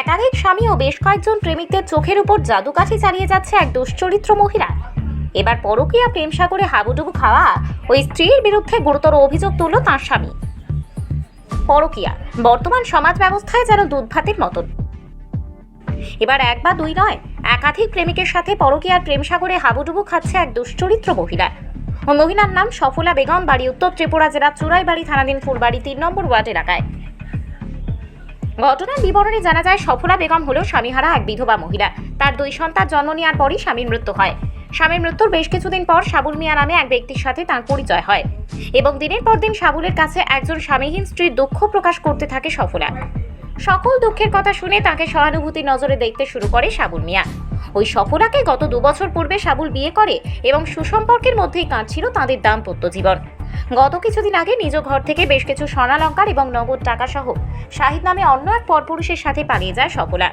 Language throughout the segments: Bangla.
একাধিক স্বামী ও বেশ কয়েকজন প্রেমিকদের চোখের উপর জাদুকাঠি চালিয়ে যাচ্ছে এক দুশ্চরিত্র মহিলা এবার পরকীয়া প্রেম সাগরে হাবুডুবু খাওয়া ওই স্ত্রীর বিরুদ্ধে গুরুতর অভিযোগ তুলল তাঁর স্বামী। পরকীয়া, বর্তমান সমাজ ব্যবস্থায় যেন দুধ ভাতের মতন। এবার এক বা দুই নয়, একাধিক প্রেমিকের সাথে পরকীয়ার প্রেম সাগরে হাবুডুবু খাচ্ছে এক দুশ্চরিত্র মহিলা মহিলার নাম সফলা বেগম, বাড়ি উত্তর ত্রিপুরা জেলার চুরাইবাড়ি থানাধীন ফুলবাড়ি, তিন নম্বর ওয়ার্ড এলাকায়। ঘটনার বিবরণে জানা যায়, সফলা বেগম হলো স্বামীহারা এক বিধবা মহিলা। তার দুই সন্তান জন্ম নেওয়ার পরই স্বামীর মৃত্যু হয়। স্বামীর মৃত্যুর বেশ কিছুদিন পর সাবুল মিয়া নামে এক ব্যক্তির সাথে তার পরিচয় হয় এবং দিনের পর দিন সাবুলের কাছে একজন স্বামীহীন স্ত্রীর দুঃখ প্রকাশ করতে থাকে সফলা। সকল দুঃখের কথা শুনে তাকে সহানুভূতির নজরে দেখতে শুরু করে সাবুল মিয়া। ওই সফলাকে গত দুবছর পূর্বে সাবুল বিয়ে করে এবং সুসম্পর্কের মধ্যেই কাঁদছিল তাদের দাম্পত্য জীবন। গত কিছুদিন আগে নিজ ঘর থেকে বেশ কিছু স্বর্ণালঙ্কার এবং নগদ টাকা সহ শাহিদ নামে অন্য এক পরপুরুষের সাথে পালিয়ে যায় সফলা।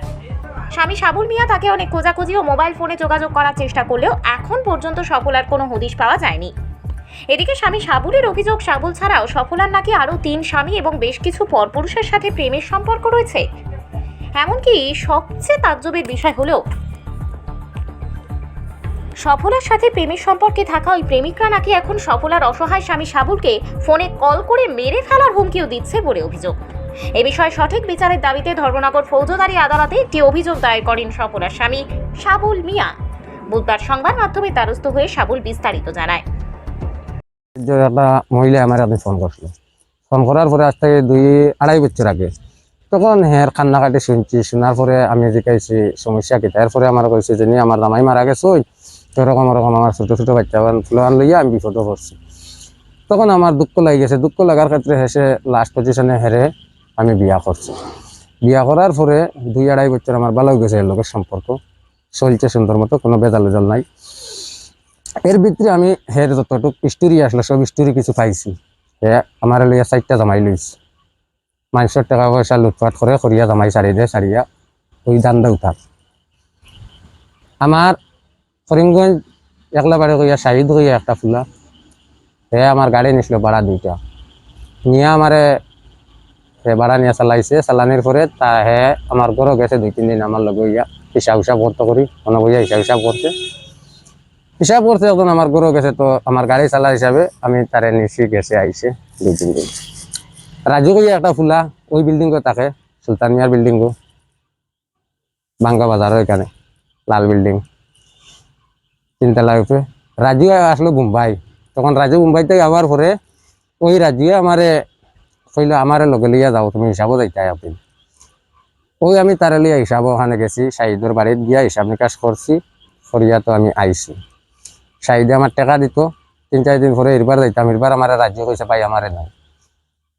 স্বামী সাবুল মিয়া তাকে অনেক খোঁজাখুঁজি ও মোবাইল ফোনে যোগাযোগ করার চেষ্টা করলেও এখন পর্যন্ত সফলার কোনো হদিশ পাওয়া যায়নি। এদিকে স্বামী সাবুলের অভিযোগ সাবুল ছাড়াও সফলার নাকি আরও তিন স্বামী এবং বেশ কিছু পরপুরুষের সাথে প্রেমের সম্পর্ক রয়েছে? এমনকি সবচেয়ে তাজ্জবের বিষয় হলো সফলার সাথে প্রেমের সম্পর্কে থাকা ওই প্রেমিকরা নাকি এখন সফলার অসহায় স্বামী সাবুলকে ফোনে কল করে মেরে ফেলার হুমকিও দিচ্ছে বলে অভিযোগ। এ বিষয়ে সঠিক বিচারের দাবিতে ধর্মনগর ফৌজদারি আদালতে একটি অভিযোগ দায়ের করেন সফলার স্বামী সাবুল মিয়া। বুধবার সংবাদ মাধ্যমে দ্বারস্থ হয়ে সাবুল বিস্তারিত জানায়। মহিলা আমার আপনি ফোন করছিল ফোন করার পরে আজ থেকে দুই, আড়াই বছর আগে তখন হের কান্নাকাটি শুনছি, শোনার পরে আমি জিজ্ঞাসি সমস্যা কি? তারপরে আমার কইছে যে আমার দামাই মারা গেছে এরকম এরকম আমার ছোট ছোট বাচ্চা ফুলান লইয়া আমি বিপদে পড়ছি। তখন আমার দুঃখ লাগি গেছে। দুঃখ লাগার ক্ষেত্রে হেসে লাস্ট পজিশনে হেরে আমি বিয়া করছি। বিয়া করার পরে দুই আড়াই বছর আমার ভালো গেছে এর লোকের সম্পর্ক। চলছে সুন্দর মতো, কোনো বেজাল উজাল নাই। এর ভিতরে আমি হের যতটুক স্টোরি আসলে, সব স্টোরি কিছু পাইছি। হে আমার লইয়া চারটা জামাই লইছে। মানুষের টাকা পয়সা লুটপাট করে, করিয়া জামাই সারি দে সারিয়া ওই দান্দা উঠাক আমার করিমগঞ্জ একলা বাড়ি কইয়া, শাহিদ কইয়া একটা ফুলা। হে, আমার গাড়ি নিছিল ভাড়া দুইটা। নিয়ে আমারে হে, ভাড়া নিয়ে চালাইছে। চালানির পরে তা হে, আমার ঘরও গেছে দুই, তিন দিন আমার লগে ইয়া হিসাব হিসাব করতে করি। কোনো বইয়া হিসাব হিসাব করছে। হিসাব করতে যখন আমার গরু গেছে, তো আমার গাড়ি চালা হিসাবে আমি তারে নিচে গেছে, আইছে দুই, তিন দিন। রাজু কইয়া একটা ফুলা, ওই বিল্ডিং থাকে, সুলতান মিয়ার বিল্ডিং বাঙ্গা বাজার এখানে, লাল বিল্ডিং। তিনতলা উপরে রাজু আসলো মুম্বাই। তখন রাজু মুম্বাই আবার পরে ওই রাজুয়ে আমারে কইলো আমারে লগে লিয়া যাও, তুমি হিসাবও যাইতে আপনি ওই আমি তারে লিয়া হিসাব ওখানে গেছি শাহিদর বাড়িতে গিয়া হিসাব নিকাশ করছি করিয়া তো আমি আইছি শাহিদে আমার টাকা দিত। তিন চার দিন পরে এরবার যাইতাম এরবার আমার রাজ্য কইছে পাই আমারে নাই।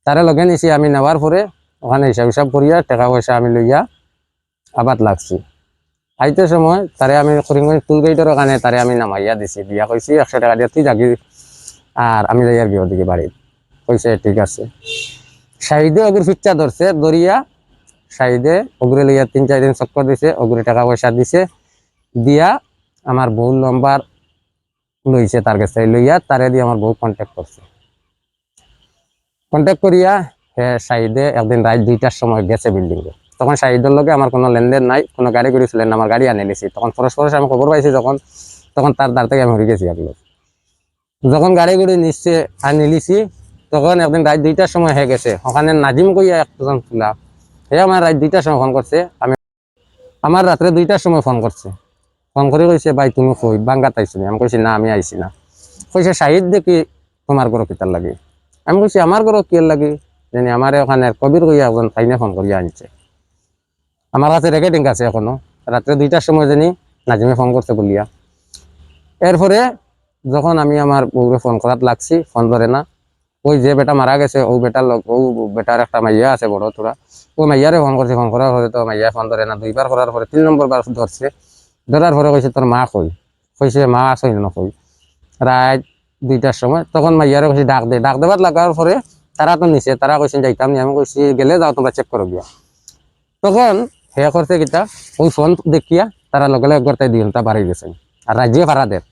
তারে লগে নিছি আমি নেওয়ার পরে ওখানে হিসাব হিসাব করিয়া টাকা পয়সা আমি লইয়া আবাদ লাগছি। আইতে সময় তারে আমি করিমগঞ্জ টুল গেটের ওখানে তারে আমি নামাইয়া দিছি। বিয়া কইছি একশো টাকা দিয়ে তুই যাবি আর আমি যাই আর বিয়ে দিকে বাড়ির কইছে ঠিক আছে। শাহিদে অগুর ফিচ্চা ধরছে দরিয়া শাহিদে অগুরে লইয়া তিন চার দিন চক্কর দিছে অগুরে টাকা পয়সা দিছে, দিয়া আমার বউ নম্বর লইছে তার কাছে লইয়া তারে দিয়ে আমার বউ কন্ট্যাক্ট করছে কন্ট্যাক্ট করিয়া হে সাইডে একদিন রাত দুইটার সময় গেছে বিল্ডিং এ তখন সাইডের লগে আমার কোনো লেনদেন নাই, কোনো গাড়ি করেছিলেন আমার গাড়ি আনি নিছি তখন পরস্পর আমি খবর পাইছি যখন, তখন তার দ্বার থেকে আমি হয়ে গেছি একলো যখন গাড়ি করে নিচ্ছে আনি নিছি তখন একদিন রাত দুইটার সময় হয়ে গেছে। ওখানে নাজিম কইয়া একজন ফুলা হে আমার রাত দুইটার সময় ফোন করছে। আমি, আমার রাত্রে দুইটার সময় ফোন করছে। ফোন করে কইছে, ভাই, তুমি কই? বাঙ্গাত আইছো নি?" আমি কইছি, না, আমি আইছি না। কইছে শাহিদ দেখি তোমার ঘর কিতার লাগে? আমি কইছি, আমার ঘর কি লাগে? জানি আমার ওখানে কবির কইয়া একজন ফাইনে ফোন করিয়া আনছে। আমার কাছে রেকর্ডিং আছে এখনও। রাত্রে দুইটার সময় জানি নাজিমে ফোন করতে বলিয়া। এরপরে যখন আমি আমার বউরে ফোন করাত লাগছি ফোন ধরে না, ওই যে বেটা মারা গেছে, ও বেটার লগ, ও বেটার একটা মাইয়া আছে, বড় তোরা, ও মাইয়ারে ফোন করছে ফোন করার পরে তো মাইয়া ফোন ধরে না, দুইবার করার পরে তিন নম্বর বার ধরছে। ধরার পরে কইছে, তোর মা কই? কইছে, মা আসই না কই? রাত দুইটার সময় তখন মাইয়ারে কইছে, ডাক দে। ডাক দেবার লাগার পরে তারা তো নিচে তারা কইছে, যাইতাম নি। আমি কইছি, গেলে যাও, তোমরা চেক করো গিয়া। তখন হে করছে কিতা, ওই ফোন দেখিয়া তারা লগে লগে গড়তাই দিন তা বাড়ি গেছে। আর রাজ্যে ভাড়াদের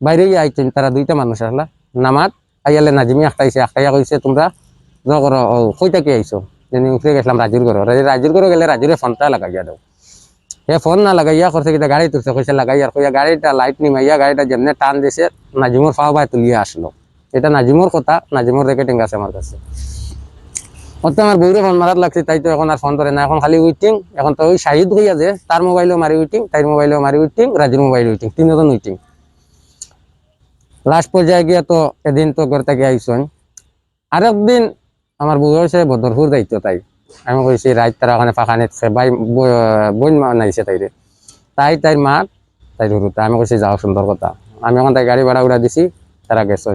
বাইরে গিয়ে আইছেন তারা দুইটা মানুষ আসলা নামাত, আইয়ালে নাজিমি আখটাইছে, আখটাইয়া কইছে তোমরা জ করো ও কইটা কি আইছো যেন উঠে গেছিলাম রাজুর ঘর রাজুর ঘরে গেলে রাজুরে ফোনটা লাগাইয়া দাও। সে ফোন না লাগাইয়া করছে কিনা গাড়ি তুলছে। কইছে লাগাইয়া কইয়া গাড়িটা লাইট নিমাইয়া গাড়িটা যেমনি টান দিছে নাজিমুর ফাও ভাই তুলিয়া আসলো এটা নাজিমুর কথা নাজিমুর রেকেটিং আছে আমার কাছে। ওতে আমার বউরে ফোন মারাত লাগছে, তাই তো এখন আর ফোন ধরে না। এখন খালি উইটিং এখন তো ওই শাহিদ হইয়া যে, তার মোবাইলেও মারি উইটিং তাইর মোবাইলেও মারি উইটিং রাজুর মোবাইল উইটিং তিনজন উইটিং লাস্ট পর্যায়ে গিয়ে তো এদিন তো ঘর থেকে আইসন। আরেকদিন আমার বউ হয়েছে বদরপুর দায়িত্ব তাই। আমি কইছি রাত তারা ওখানে ফাঁকানিত বাই বোন মা নাইছে তাইরে। তাই তাইর মা তাই ধরুতে আমি কইছি, যাও, সুন্দর কথা। আমি এখন তাই গাড়ি ভাড়া উড়া দিছি, তারা গেছে।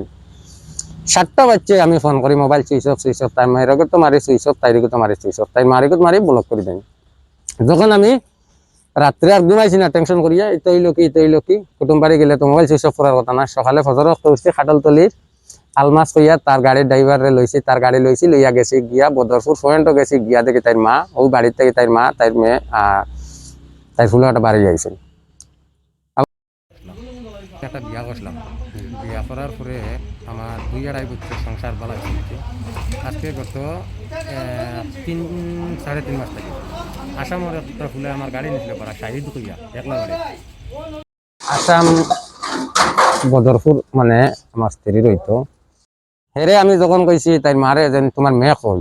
সাতটা বাচ্চে আমি ফোন করি mobile switch off switch off তাই মায়েরকে তো মারি সুইচ অফ তাইরিকে তো মারি সুইচ অফ তাই মারিকে মারি ব্লক করে দেন। যখন আমি রাত্রে আর ঘুমাইছি না টেনশন করিয়া, ইতো হইল কি হইল কি, কুটুম বাড়ি গেলে তো মোবাইল সুইচ অফ করার কথা না, সকালে ফজর উঠছে খাটলতলির আলমাস কইয়া তার গাড়ির ড্রাইভারে লইছি, তার গাড়ি লইছি, লইয়া গেছি গিয়া বদরপুর পয়েন্টও গেছি, গিয়া দেখি তাইর মা ওই বাড়ির থেকে তাইর মা, তাইর মেয়ে আর তাই ফুলাটা বাড়ি যাইছেন একটা বিয়া করলাম বিয়া করার পরে আমার দুই আড়াই বছর সংসার বালা চলছে। আজকে গত তিন, সাড়ে তিন মাস থেকে। একটা ফুলে আমার গাড়ি নিছিল পারা শাহিদ কইয়া একলা গাড়ি আসাম বদরপুর মানে আমার স্ত্রী রইতো। হেরে আমি যখন কইছি, তাই মারে যেন তোমার মেয়ে কই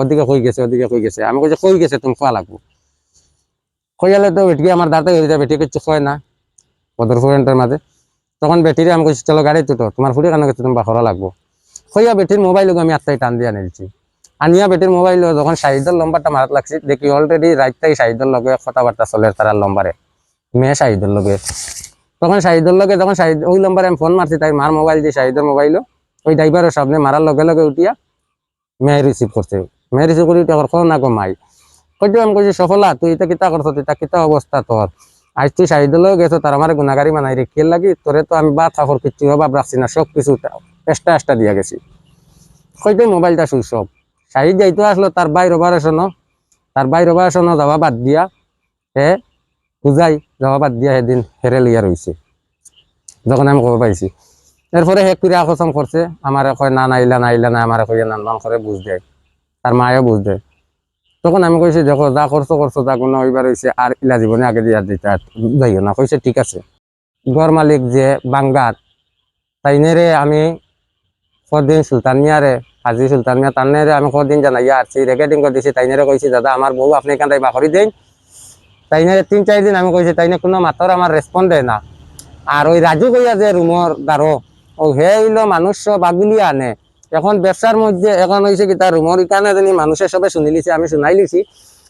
ওদিকে কই গেছে, ওদিকে কই গেছে। আমি কইছি, কই গেছে, তুমি খোয়া লাগবো। কইয়ালে তো বেটিকে আমার দাঁতে হয়ে যায় বেটি কিছু কয় না। বদরপুরেন্টের মাঝে। তখন বেটিরে আমি কইছি চলো গাড়ি তুটো তোমার ফুটে কেন গেছে তুমি বাখরা লাগবো। কইয়া বেটির মোবাইল আমি আত্মাই টান দিয়া নিলছি আনিয়া বেটির মোবাইল যখন শাহিদের লম্বারটা মারাত লাগছি, দেখি অলরেডি রাইতাই শাহিদের লগে কথাবার্তা চলে তার লম্বারে মেয়ে শাহিদের লগে। তখন শাহিদের লগে যখন শাহিদ ওই নম্বরে আমি ফোন মারছি তাই মার মোবাইল দিয়ে শাহিদের মোবাইলও ওই ড্রাইভারের সামনে মারার লগে লগে উঠিয়া মেয়ে রিসিভ করছে মেয়ে রিসিভ করে কখন না গো মাই। কইতে আমি কইছি সফলা, তুই এটা কিতা করছ তুই কিতা অবস্থা তোর আজ তুই শাহিদের লগে গেছো, তার আমার গুণাগারি মানাই রে। লাগি? তোরে তো আমি বাদ কাপড় কিচ্ছু অভাব রাখছি না, সব কিছু এক্সট্রা এক্সট্রা দিয়া গেছি। কইতে মোবাইলটা শুই সব শাহিদ যাইতো আসলো তার বাইর অপারেশনও তার বাইর অপারেশনও যাওয়া বাদ দিয়া। হে বুঝাই যাওয়া বাদ দিয়া সেদিন হেরে লিয়া রইছে যখন আমি খবর পাইছি এরপরে হে করে আকর্ষণ করছে আমার কয়, না নাইলা নাইলা না আমার কইয়া নান নান করে বুঝ দেয় তার মায়েও বুঝ দেয় তখন আমি কইছি, দেখো, যা করছ করছ তা কোনো ওইবার হয়েছে আর ইলা জীবনে আগে দিয়া দিতে যাইও না। কইছে, ঠিক আছে। ঘর মালিক যে বাঙ্গার তাইনেরে আমি কদিন সুলতান মিয়ারে, হাজি সুলতান মিয়া তান্নেরে আমি কদিন জানাইয়া আসছি রেকর্ডিং করে দিছি। তাইনেরে কইছি, দাদা, আমার বউ আপনি এখান থেকে বাকরি দেন। তাইনে তিন, চার দিন আমি কইছি তাইনে কোনো মাত্র আমার রেসপন্ড দেয় না। আর ওই রাজু কইয়া যে রুমর দ্বারো, ও হে হইল, মানুষ সব আগুলিয়া আনে। এখন ব্যবসার মধ্যে এখন হয়েছে কি, তার রুমর ইকানে জানি মানুষের সবে শুনি লিছি, আমি শুনাই লিছি।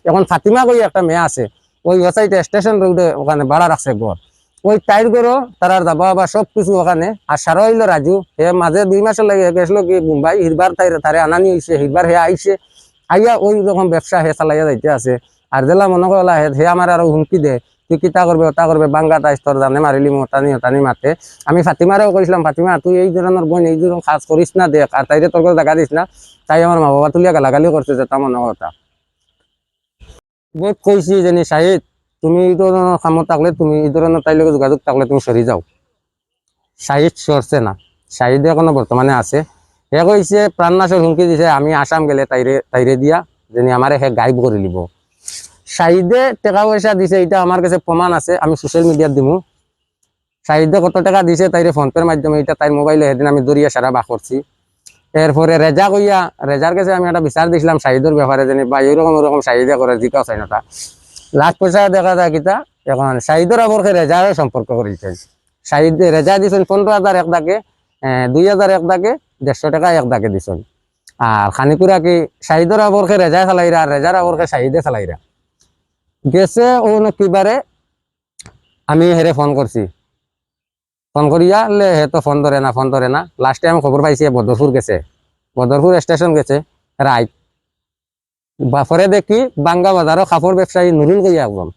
এখন ফাতিমা কই একটা মেয়ে আছে, ওই ওসাইটে স্টেশন রোডে ওখানে ভাড়া রাখছে ঘর ওই টাইর গরো তারার দাবা বা সব কিছু ওখানে। আর সারা হইল রাজু হে মাঝে দুই মাসের লাগে গেছিল কি, মুম্বাই, হিরবার তাই তারে আনানি হয়েছে হিরবার হে আইছে। আইয়া ওই রকম ব্যবসা হে চালাইয়া যাইতে আছে। আর জেলা মনে করলা হে আমার আরও হুমকি দে। তুই কিতা করবে ওটা করবে? বাঙ্গা তাইস তোর জানে মারিলি মতানি হতানি মাতে। আমি ফাতিমারেও কইছিলাম ফাতিমা, তুই এই ধরনের বোন, এই ধরনের কাজ করিস না দেখ আর তাইরে তোর দেখা দিস না? তাই আমার মা বাবা তুলিয়া গালাগালি করছে যে তার মনে কথা। বহুত কইছি জানি শাহিদ তুমি এই ধরনের কামত থাকলে, তুমি এই ধরনের তাই লগে যোগাযোগ থাকলে তুমি সরি যাও। শাহিদ সরছে না। শাহিদ এখনও বর্তমানে আছে। হে কইছে প্রাণনাশের হুমকি দিছে, আমি আসাম গেলে তাইরে তাইরে দিয়া, যেনি আমারে হে গাইব করে লিব শাহিদে টাকা পয়সা দিছে এটা আমার কাছে প্রমাণ আছে আমি সোশ্যাল মিডিয়াত দিমু। শাহিদে কত টাকা দিছে তাইরে ফোনপের মাধ্যমে এটা তাই মোবাইলে সেদিন আমি দরিয়া সারা বাস করছি এরপরে রেজা কইয়া রেজার কাছে আমি একটা বিচার দিছিলাম শাহিদের ব্যাপারে জানি বা এরকম এরকম শাহিদে করে জিকাও চাই না লাস্ট পয়সা দেখা যায় কিতা এখন শাহিদের আবরকে রেজার সম্পর্ক করেছে শাহিদ রেজা দিছেন পনেরো হাজার এক আহ, দুই হাজার এক দাগে দেড়শো টাকা এক দাগে দিছেন। আর খানিকুরা কি শাহিদের আবরকে রেজা চালাইরা আর রেজার আবরকে শাহিদে চালাইরা। গেছে, ও কিবারে আমি হেরে ফোন করছি ফোন করিয়া লে হে তো ফোন ধরে না ফোন ধরে না। লাস্ট টাইম খবর পাইছি বদরপুর গেছে। বদরপুর স্টেশন গেছে রাইট বাফরে দেখি বাঙ্গা বাজারও কাপড় ব্যবসায়ী নুরুল গইয়া একদম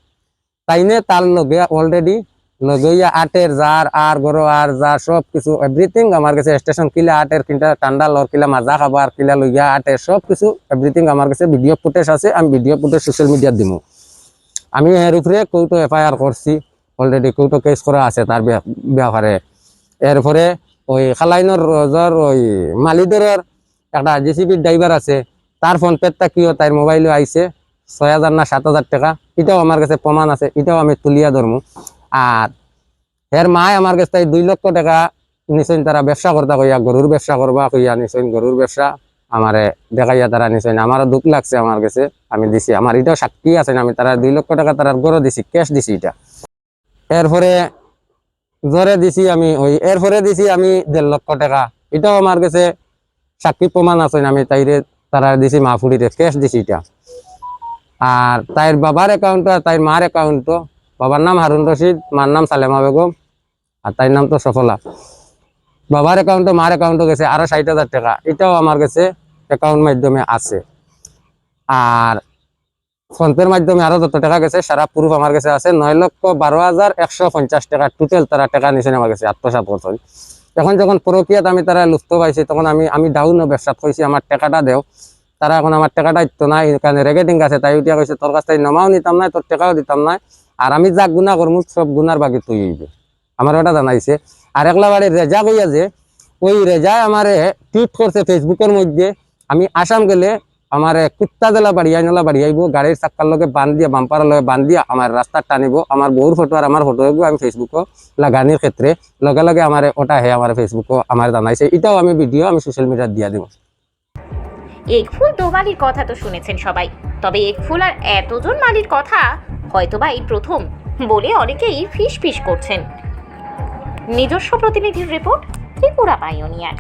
তাইনে তার লগে অলরেডি লগইয়া আটের জার আর গরো আর জার সব কিছু এভরিথিং আমার কাছে স্টেশন কিলা আটের কিনটা ঠান্ডা লর কিলা, মাজা খাবার কিলা, লইয়া আটের সব কিছু এভরিথিং আমার কাছে ভিডিও ফুটেজ আছে, আমি ভিডিও ফুটেজ সোশ্যাল মিডিয়াত দিমু। আমি এর উপরে কৌটো এফআইআর করছি অলরেডি কৌটো কেস করা আছে তার ব্যাপ- ব্যাপারে এরপরে ওই খালাইনের রোজর ওই মালিদরের একটা জেসিবির ড্রাইভার আছে তার ফোন পেটা কিও তার মোবাইলও আইছে ছয় হাজার না সাত হাজার টাকা এটাও আমার কাছে প্রমাণ আছে এটাও আমি তুলিয়া ধরমু আর এর মায় আমার কাছে তাই দুই লক্ষ টাকা নিশ্চয় তারা ব্যবসা করতা কইয়া গরুর ব্যবসা করবা কইয়া নিশ্চয় গরুর ব্যবসা। আমারে দেখাইয়া তারা নিশ্চয় আমারও দুঃখ লাগছে আমার কাছে, আমি দিছি। আমার এটাও সাক্ষী আছে আমি তারা দুই লক্ষ টাকা তারা গরু দিছি, ক্যাশ দিছি এটা। এরপরে জোরে দিছি আমি, ওই এরপরে দিছি আমি দেড় লক্ষ টাকা। এটাও আমার কাছে সাক্ষী প্রমাণ আছে আমি তাইরে তারা দিছি মাহফুরিতে ক্যাশ দিছি এটা। আর তাইর বাবার অ্যাকাউন্ট আর তাইর মার অ্যাকাউন্ট বাবার নাম হারুন রশিদ, মার নাম সালেমা বেগম, আর তাইর নাম তো সফলা। বাবার অ্যাকাউন্টে মার অ্যাকাউন্টে গেছে আরও ষাট হাজার টাকা। এটাও আমার কাছে অ্যাকাউন্ট মাধ্যমে আছে। আর ফোনপের মাধ্যমে আরও যত টাকা গেছে, সারা প্রুফ আমার কাছে আছে। নয় লক্ষ বারো হাজার একশো পঞ্চাশ টাকা। টোটাল তারা টাকা নিচে আমার কাছে আত্মসাত করছেন এখন যখন প্রক্রিয়াত আমি তারা লুপ্ত পাইছি, তখন আমি আমি ডাউনও ব্যবসা কইছি আমার টাকাটা দেও। তারা এখন আমার টাকাটা তো নাই, কারণ রেগেটিং আছে। তাই উঠিয়া কইছে তোর কাছ থেকে নমাও নিতাম না তোর টাকাও দিতাম না আর আমি যা গুণা করমু সব গুনার বাকি তুই হইবে। আমার ওটা জানাইছে। আর একলা বাড়ি রেজা কইয়া যে, ওই রেজায় আমারে টুইট করছে ফেসবুকের মধ্যে। আমি আসাম গেলে আমার কুত্তা জেলা বাড়ি আইনলা বাড়ি আইব, গাড়ির চাক্কার লগে বান দিয়া বাম্পার লগে বান দিয়া আমার রাস্তা টানিব, আমার বউর ফটো আর আমার ফটো আমি ফেসবুক লাগানির ক্ষেত্রে। লগে লগে আমার ওটা হে, আমার ফেসবুক আমার জানাইছে। এটাও আমি ভিডিও আমি সোশ্যাল মিডিয়াত দিয়া দিব এক একফুল দোমালির কথা তো শুনেছেন সবাই। তবে একফুল আর এতজন মালির কথা হয়তোবা এই প্রথম বলে অনেকেই ফিস ফিস করছেন। নিজস্ব প্রতিনিধির রিপোর্ট ত্রিপুরা পাইওনিয়ার